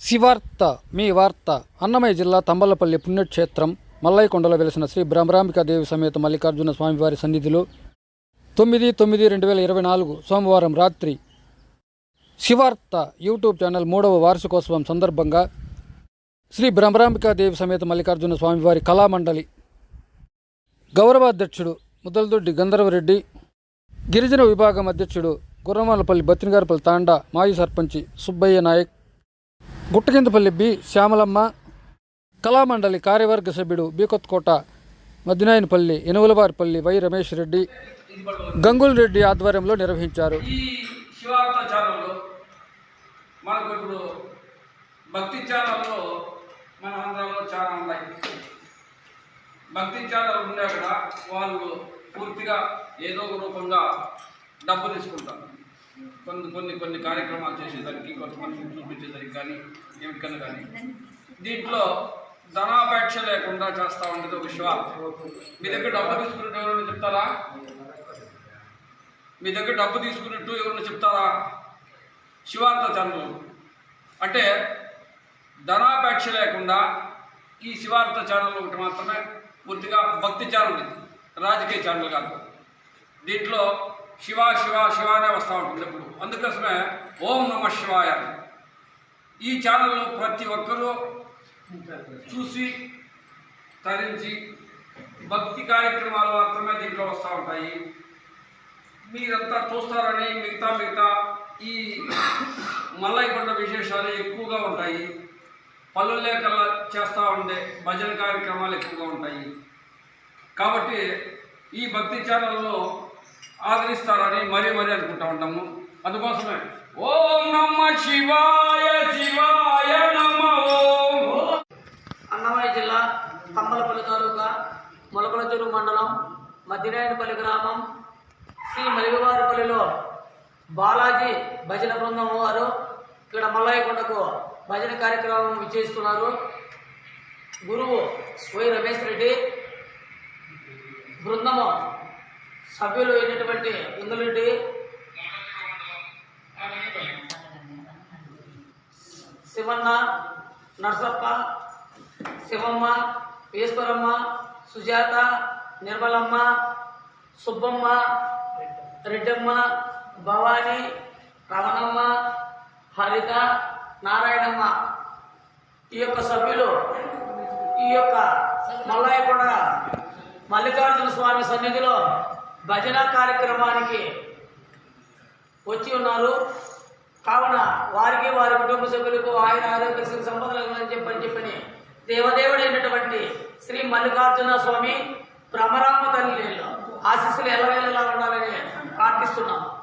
శివార్త మీ వార్త అన్నమయ్య జిల్లా తంబలపల్లి పుణ్యక్షేత్రం మల్లయ్యకొండలో వెలిసిన శ్రీ బ్రహ్మరాంబికాదేవి సమేత మల్లికార్జున స్వామివారి సన్నిధిలో తొమ్మిది తొమ్మిది రెండు వేల ఇరవై నాలుగు సోమవారం రాత్రి. శివార్త యూట్యూబ్ ఛానల్ మూడవ వార్షికోత్సవం సందర్భంగా శ్రీ బ్రహ్మరాంబికాదేవి సమేత మల్లికార్జున స్వామివారి కళామండలి గౌరవాధ్యక్షుడు ముద్దలదొడ్డి గంధర్వరెడ్డి గిరిజన విభాగం అధ్యక్షుడు గుర్రమాలపల్లి బత్తినగారపల్లి తాండా మాజీ సర్పంచి సుబ్బయ్య నాయక్ గుట్టకిందపల్లి బి. శ్యామలమ్మ కళామండలి కార్యవర్గ సభ్యుడు బీకొత్కోట మద్దినాయనపల్లి ఎనువలవారిపల్లి వై రమేష్ రెడ్డి గంగుల్ రెడ్డి ఆధ్వర్యంలో నిర్వహించారు. మనకు ఇప్పుడు భక్తి ఛానల్లో మన ఆంధ్రాలో చాలా ఉన్నాయి. భక్తి ఛానల్ ఉన్నా కూడా వాళ్ళు పూర్తిగా ఏదో ఒక రూపంగా డబ్బు తీసుకుంటారు. కొన్ని కొన్ని కొన్ని కార్యక్రమాలు చేసేదానికి కొంతమంది చూపించేదానికి కానీ ఏమిటికన్నా కానీ. దీంట్లో ధనాపేక్ష లేకుండా చేస్తూ ఉండేది ఒక శివార్త మీ దగ్గర డబ్బు తీసుకున్నట్టు ఎవరైనా చెప్తారా? మీ దగ్గర డబ్బు తీసుకున్నట్టు ఎవరైనా చెప్తారా? శివార్త ఛానల్ అంటే ధనాపేక్ష లేకుండా ఈ శివార్త ఛానల్ ఒకటి మాత్రమే పూర్తిగా భక్తి ఛానల్ ఇది. రాజకీయ ఛానల్ కాదు. దీంట్లో శివ శివ శివ అనే వస్తూ ఉంటుంది ఎప్పుడు. అందుకోసమే ఓం నమ శివాయ ఈ ఛానల్లో ప్రతి ఒక్కరూ చూసి తరించి భక్తి కార్యక్రమాలు మాత్రమే దీంట్లో వస్తూ ఉంటాయి. మీరంతా చూస్తారని మిగతా మిగతా ఈ మల్లయ్యకొండ విశేషాలు ఎక్కువగా ఉంటాయి. పల్లెల్లే కల్లా చేస్తూ ఉండే భజన కార్యక్రమాలు ఎక్కువగా ఉంటాయి. కాబట్టి ఈ భక్తి ఛానల్లో ఆదరిస్తారని మరీ మరీ అనుకుంటా ఉంటాము. అందుకోసమే ఓం నమ శివాయ శివాయ నమ ఓం. అన్నమయ్య జిల్లా తమ్మలపల్లి తాలూకా మొలకలచెరు మండలం మద్దిరాయనపల్లి గ్రామం శ్రీ మలిగవారిపల్లిలో బాలాజీ భజన బృందం వారు ఇక్కడ మల్లయ్యకొండకు భజన కార్యక్రమం విచ్చేస్తున్నారు. గురువు వై రమేష్ రెడ్డి బృందము సభ్యులు అయినటువంటి ఇందులరెడ్డి శివన్న నర్సప్ప శివమ్మ ఈశ్వరమ్మ సుజాత నిర్మలమ్మ సుబ్బమ్మ రెడ్డమ్మ భవాని రమణమ్మ హరిత నారాయణమ్మ. ఈ యొక్క సభ్యులు ఈ యొక్క మల్లయ్య కూడా మల్లికార్జున స్వామి సన్నిధిలో భజన కార్యక్రమానికి వచ్చి ఉన్నారు. కావున వారికి వారి కుటుంబ సభ్యులకు ఆయన ఆరోగ్య శ్రీ సంపదలు చెప్పని చెప్పని దేవదేవుడైనటువంటి శ్రీ మల్లికార్జున స్వామి భ్రమరామ తల్లి ఆశీస్సులు ఎలా ఉండాలని ప్రార్థిస్తున్నాం.